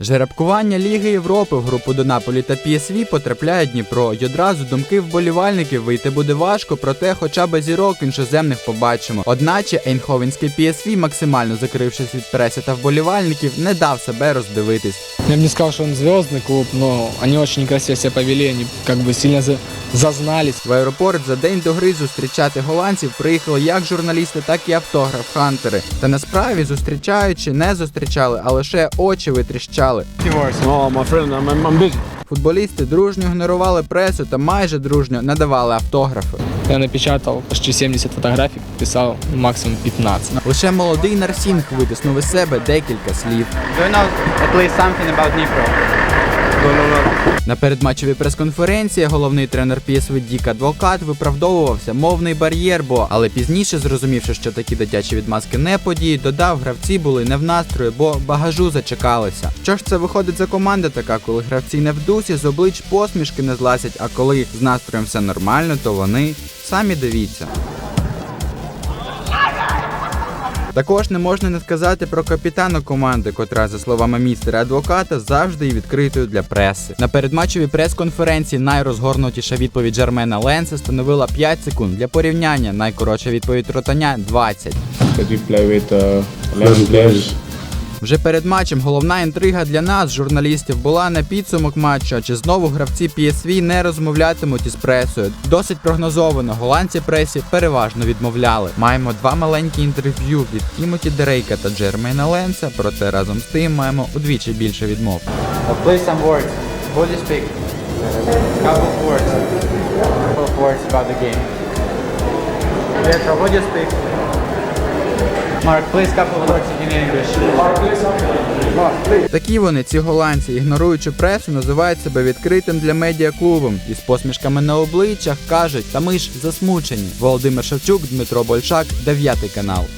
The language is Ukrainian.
Жеребкування Ліги Європи в групу до Наполі та PSV потрапляє Дніпро. І одразу думки вболівальників вийти буде важко, проте хоча б зірок іншоземних побачимо. Одначе Ейнховенський PSV, максимально закрившись від преси та вболівальників, не дав себе роздивитись. Я бы не сказал, что он звездный клуб, но они очень некрасиво себя повели, они как бы сильно за- зазнались. В аеропорт за день до гри зустрічати голландців приїхали як журналісти, так і автограф-хантери. Та насправді зустрічаючи, не зустрічали, а лише очі витріщали. Oh, my friend, I'm, I'm, I'm busy. Футболісти дружньо ігнорували пресу та майже дружньо надавали автографи. Я напечатав почти 70 фотографій, підписав максимум 15. Лише молодий Нарсінг витиснув із себе декілька слів. Do you know at least something about Dnipro? На передматчевій прес-конференції головний тренер PSV Дік Адвокат виправдовувався мовний бар'єр, бо але пізніше, зрозумівши, що такі дитячі відмазки не події, додав, гравці були не в настрої, бо багажу зачекалися. Що ж це виходить за команда така, коли гравці не в дусі, з облич посмішки не злазять, а коли з настроєм все нормально, то вони самі дивіться. Також не можна не сказати про капітана команди, котра, за словами містера адвоката, завжди є відкритою для преси. На передматчевій прес-конференції найрозгорнутіша відповідь Жермена Ленса становила 5 секунд. Для порівняння найкоротша відповідь Ротаня 20. Вже перед матчем головна інтрига для нас, журналістів, була на підсумок матчу, чи знову гравці PSV не розмовлятимуть із пресою. Досить прогнозовано, голландці пресі переважно відмовляли. Маємо два маленькі інтерв'ю від Тімоті Дерейка та Джермейна Ленса, проте разом з тим маємо удвічі більше відмов. Please some. What do you speak? Mark, please couple words in English. Такі вони, ці голландці, ігноруючи пресу, називають себе відкритим для медіа клубом і з посмішками на обличчях кажуть, та ми ж засмучені. Володимир Шевчук, Дмитро Большак, 9 канал.